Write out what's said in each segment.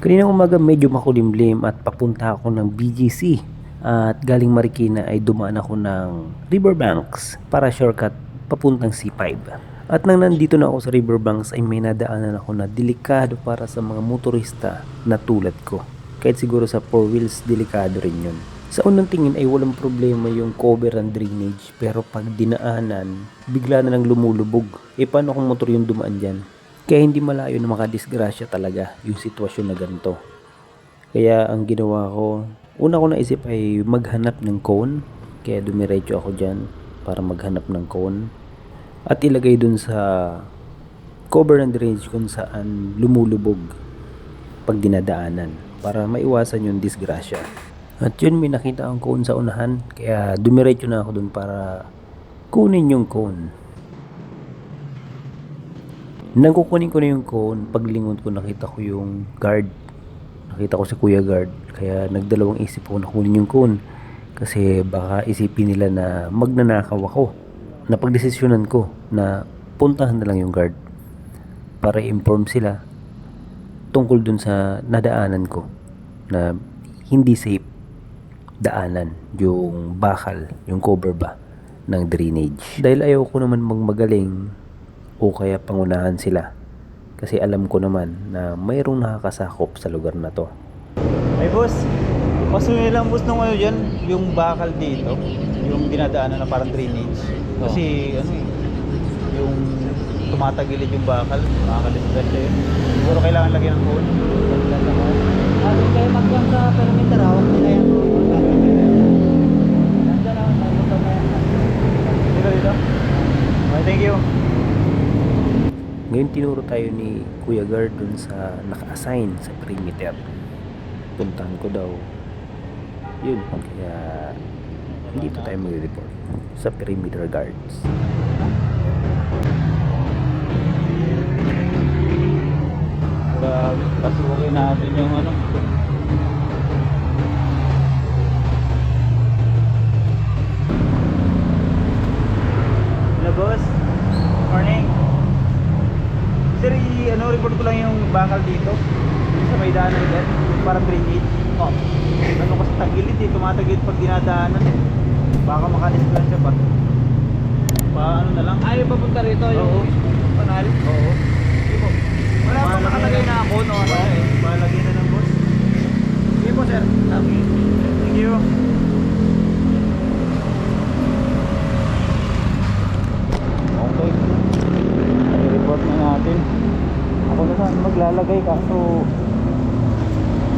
Kanina umaga medyo makulimlim at papunta ako ng BGC at galing Marikina ay dumaan ako ng Riverbanks para shortcut papuntang C5. At nang nandito na ako sa Riverbanks ay may nadaanan ako na delikado para sa mga motorista na tulad ko. Kahit siguro sa four wheels delikado rin yun. Sa unang tingin ay walang problema yung cover and drainage pero pag dinaanan, bigla na lang lumulubog. E paano kung motor yung dumaan dyan? Kaya hindi malayo na makadisgrasya talaga yung sitwasyon na ganito. Kaya ang ginawa ko, una ko naisip ay maghanap ng cone. Kaya dumiretso ako dyan para maghanap ng cone. At ilagay dun sa cover and drainage kung saan lumulubog pag dinadaanan para maiwasan yung disgrasya. At yun, may nakita ang cone sa unahan. Kaya dumiretso na ako dun para kunin yung cone. Nang ko na yung cone, paglingon ko nakita ko yung guard. Nakita ko si Kuya Guard. Kaya nagdalawang isip ko na kunin yung cone. Kasi baka isipin nila na magnanakaw ako. Napagdesisyonan ko na puntahan na lang yung guard. Para i-inform sila tungkol dun sa nadaanan ko na hindi safe daanan yung bakal, yung cover ba ng drainage. Dahil ayaw ko naman magmagaling o kaya pangunahan sila. Kasi alam ko naman na mayroong nakakasakop sa lugar na to. Ay boss, pasunin lang boss nung ano dyan, yung bakal dito, yung dinadaanan na parang drainage. Kasi ano eh, yung tumatagilid yung bakal, makakalisdan siya yun. Siguro kailangan lagyan ng cone. Sabi kayo mag-jump sa perimeter, hawak nila yung Nandiyan ako, may motor na yan. Dito dito. Okay, thank you. Ngayon tinuro tayo ni Kuya Guard dun sa naka-assign sa perimeter. Puntahan ko daw. Yun. Kaya dito tayo mag-report sa perimeter guards. Grabe, pasukin natin yung ano. Hello boss. Morning. Sir, ano, report ko lang yung bakal dito. Sa may daanan dyan. Parang drainage. Oh. Ano kasi tagilid eh. Tumatagilid pag dinadaanan eh. Baka makadisgrasya ba? Pa ano na lang. Ayaw papunta rito Oo. yung panal. Oo. Po. Wala pa Malagyan nakalagay na ako, no? Wala eh. Malagay na ng boss. Sige po, sir. Thank you. Okay. I-report na natin. Ako maglalagay kaso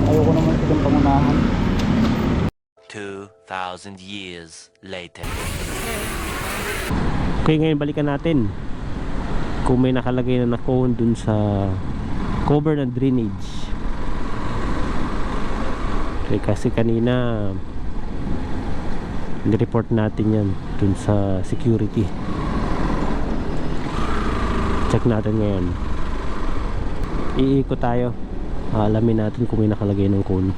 ayoko naman silang pangunahan. 2,000 years later. Okay, ngayon balikan natin kung may nakalagay na na cone dun sa cover ng drainage. Okay, kasi kanina nireport natin yan dun sa security. Check natin ngayon. Iikot tayo. Alamin natin kung may nakalagay ng cone.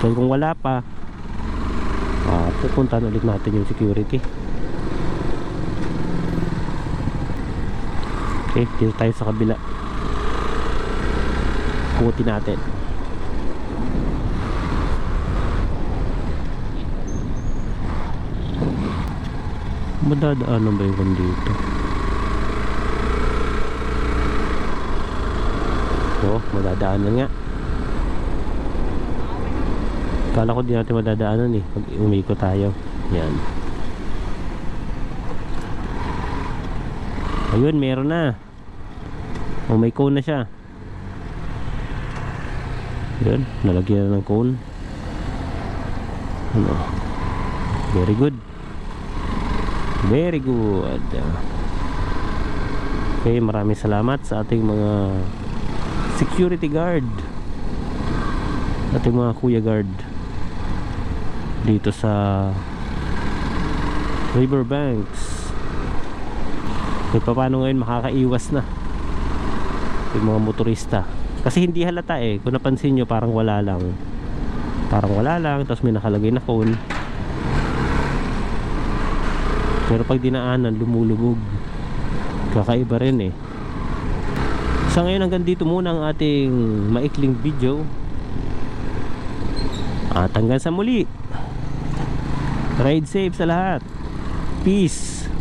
So kung wala pa, ah, pupuntahan ulit natin yung security. Okay, dito tayo sa kabila. Kutin natin. Madadaanan ba yung dito? Oh, madadaanan nga. Kala ko di natin madadaanan eh. Pag umiko tayo. Yan. Ayun, meron na. Oh, may cone na siya. Yun, nalagyan na ng cone. Ano? Very good. Very good. Okay, maraming salamat sa ating mga security guard. Ating mga kuya guard dito sa Riverbanks. Kung paano ngayon makakaiwas na yung mga motorista. Kasi hindi halata eh. Kung napansin nyo, parang wala lang. Parang wala lang, tapos may nakalagay na cone. Pero pag dinaanan, lumulubog. Kakaiba rin eh. Sa ngayon hanggang dito muna ang ating maikling video. At hanggang sa muli. Ride safe sa lahat. Peace.